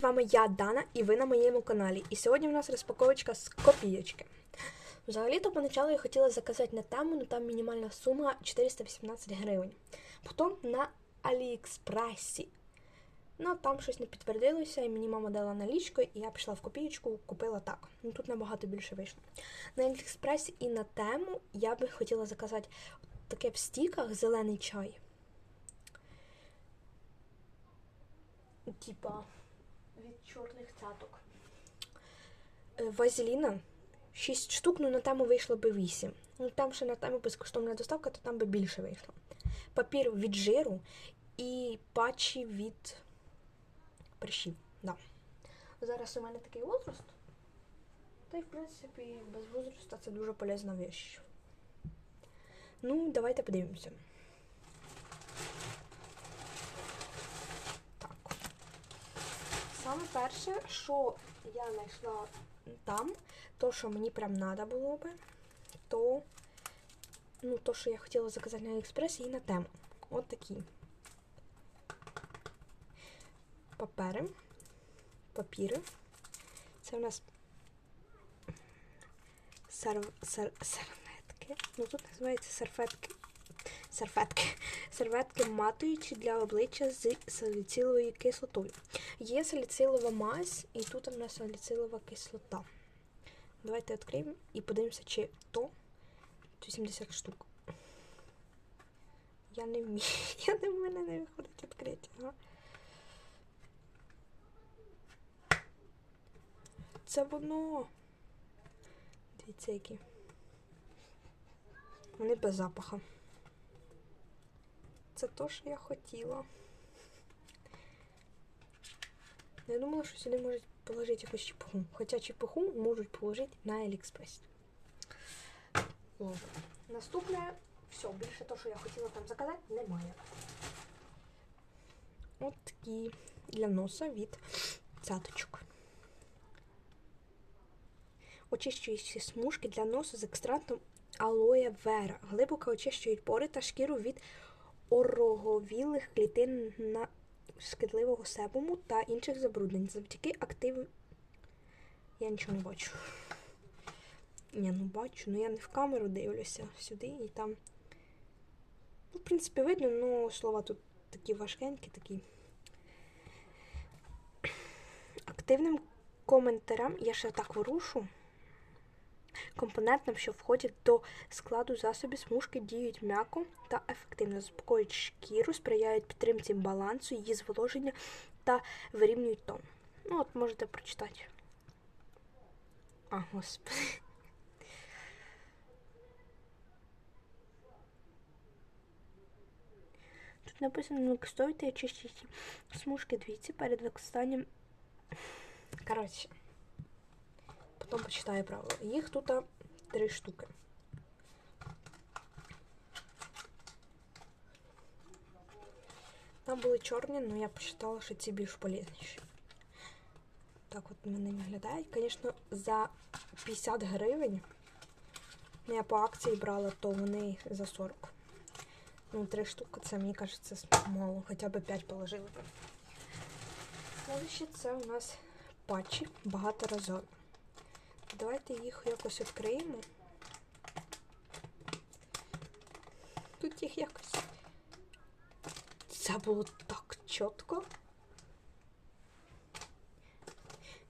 З вами я, Дана, і ви на моєму каналі. І сьогодні у нас розпаковочка з копійочки. Взагалі-то поначалу я хотіла заказати на тему, але там мінімальна сума 418 гривень. Потім на Аліекспресі. Ну, там щось не підтвердилося, і мені мама дала налічку, і я пішла в копійочку, купила так. Ну тут набагато більше вийшло. На Аліекспресі і на тему я би хотіла заказати таке в стіках зелений чай. Типа чорних цяток. Е, Вазеліна 6 штук, ну на тему вийшло би 8. Ну там ще на тему безкоштовна доставка, то там би більше вийшло. Папір від жиру і патчі від прищів. Да. Зараз у мене такий возраст. Та й в принципі без возрасту це дуже полезна вещь. Ну, давайте подивимося. Так. Саме перше, що я знайшла там, то, що мені прям треба було би, то, ну, то, що я хотіла заказати на Аліекспресі і на тему. От такі. Папери. Папіри. Це у нас сар... Сар... серветки. Ну тут називається серфетки. Серфетки. Серветки матуючі для обличчя з саліциловою кислотою. Є саліцилова мазь, і тут у нас саліцилова кислота. Давайте відкриємо і подивимося, чи то 80 штук. Я не вмію. Я не в мене не виходить відкрити. Ага. Це воно. Дивіться, які. Вони без запаха. Це то, що я хотіла. Я думала, що сюди можуть положити якусь чепуху. Хоча чепуху можуть положити на Аліекспресі. Наступне, все, більше то, що я хотіла там заказати, немає. От такі для носа від цяточок. Очищуючі смужки для носу з екстрактом алоє вера. Глибоко очищують пори та шкіру від ороговілих клітин на шкідливого себуму та інших забруднень. Завдяки активу. Я нічого не бачу. Ні, ну бачу, ну я не в камеру дивлюся сюди і там. Ну, в принципі, видно, але слова тут такі важкенькі, такі. Активним коментарям я ще так ворушу. Компонентам, що входять до складу засобів смужки, діють м'яко та ефективно, заспокоюють шкіру, сприяють підтримці балансу, її зволоження та вирівнюють тон. Ну, от можете прочитати. А, господи. Тут написано, не використовуйте очищені смужки двійці перед використанням. Коротше. Потім почитаю правила. Їх тут три штуки. Там були чорні, але я посчитала, що ці більш полезніші. Так от вони виглядають. Звісно, за 50 гривень ну, я по акції брала, то вони за 40. Ну, три штуки, це, мені кажеться, мало. Хоча б 5 положили б. Следующее це у нас патчі багаторазові. Давайте їх якось відкриємо. Тут їх якось. Це було так чітко.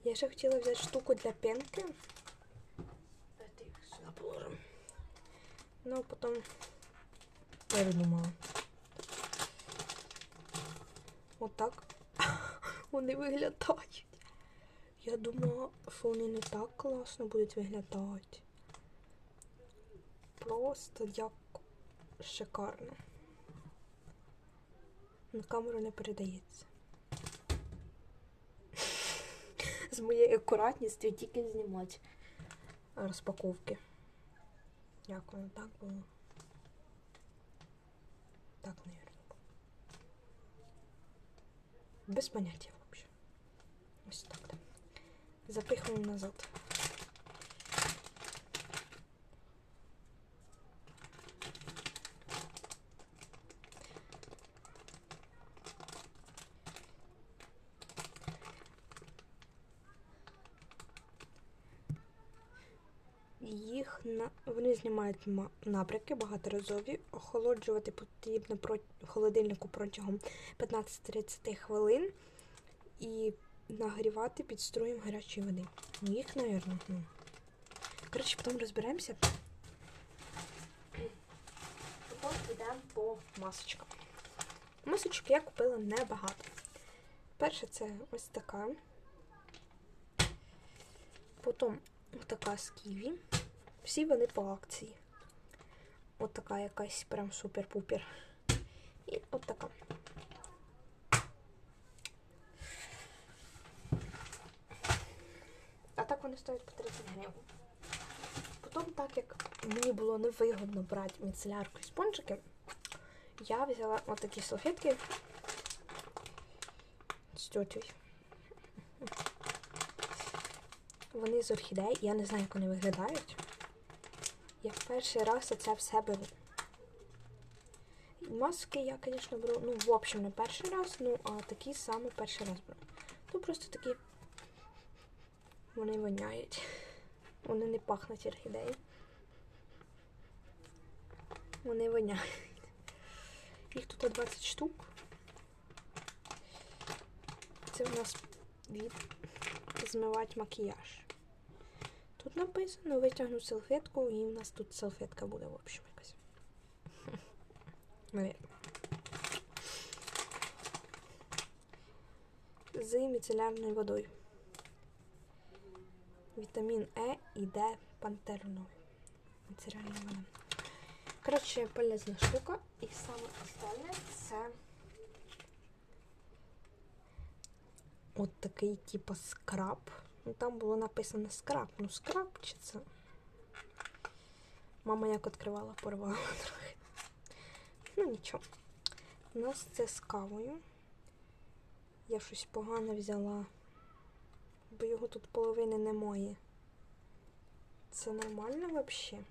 Я ще хотіла взяти штуку для пенки. Давайте. Ну, потім передумала. Отак вони виглядають. Я думала, що вони не так класно будуть виглядати. Просто як шикарно. На камеру не передається. З моєю акуратністю тільки знімати розпаковки. Як воно так було? Так, мабуть. Без поняття взагалі. Ось так запихнув назад. Їх на вони знімають напрямки багаторазові. Охолоджувати потрібно про холодильнику протягом 15-30 хвилин і нагрівати під струєм гарячої води. Ну, Їх, напевно. Ну. Коротше, потім розберемося. Потім підемо по масочкам. Масочок я купила небагато. Перше це ось така. Потім отака з ківі. Всі вони по акції. От така якась прям супер-пупер. І от така. Так вони стоять по 30 гривень. Потім, так як мені було невигодно брати міцелярку і спонжики, я взяла отакі салфетки з тьотю. Вони з орхідей, я не знаю, як вони виглядають. Я в перший раз це все беру. Маски я, звісно, беру, ну, в общем, не перший раз, ну, а такі саме перший раз беру. Ну, просто такі. Вони воняють. Вони не пахнуть орхідеєю. Вони воняють. Їх тут 20 штук. Це у нас від змивати макіяж. Тут написано витягну салфетку, і у нас тут салфетка буде, в общем, якась. З міцелярною водою. Вітамін Е і Д пантероновий. Міцелярна вода. Коротше, полезна штука. І саме останнє це от такий, типу, скраб. Ну, там було написано скраб. Ну, скраб чи це? Мама як відкривала, порвала трохи. Ну, нічого. У нас це з кавою. Я щось погане взяла, бо його тут половини немає. Це нормально взагалі?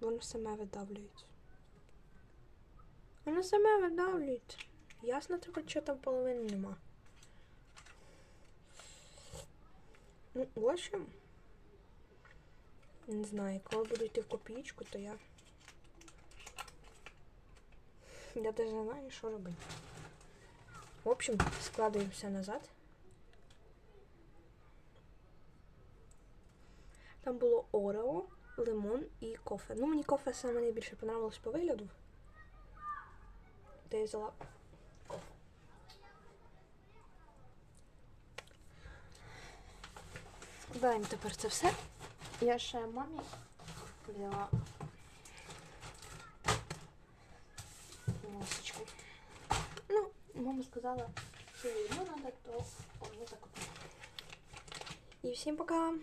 Воно саме видавлюється. Воно саме видавлюється. Ясно тільки, що там половини нема. Ну, в общем, не знаю, коли буду йти в копійку, то я. Я навіть не знаю, що робити. В общем, складуємо все назад. Там було Орео, лимон і кофе. Ну, мені кофе саме найбільше понравилось по вигляду. Де я взяла кофе. Даємо тепер це все. Я ще мамі взяла масочку. Ну, мама сказала, что ему надо, то воно так вот. И всем пока!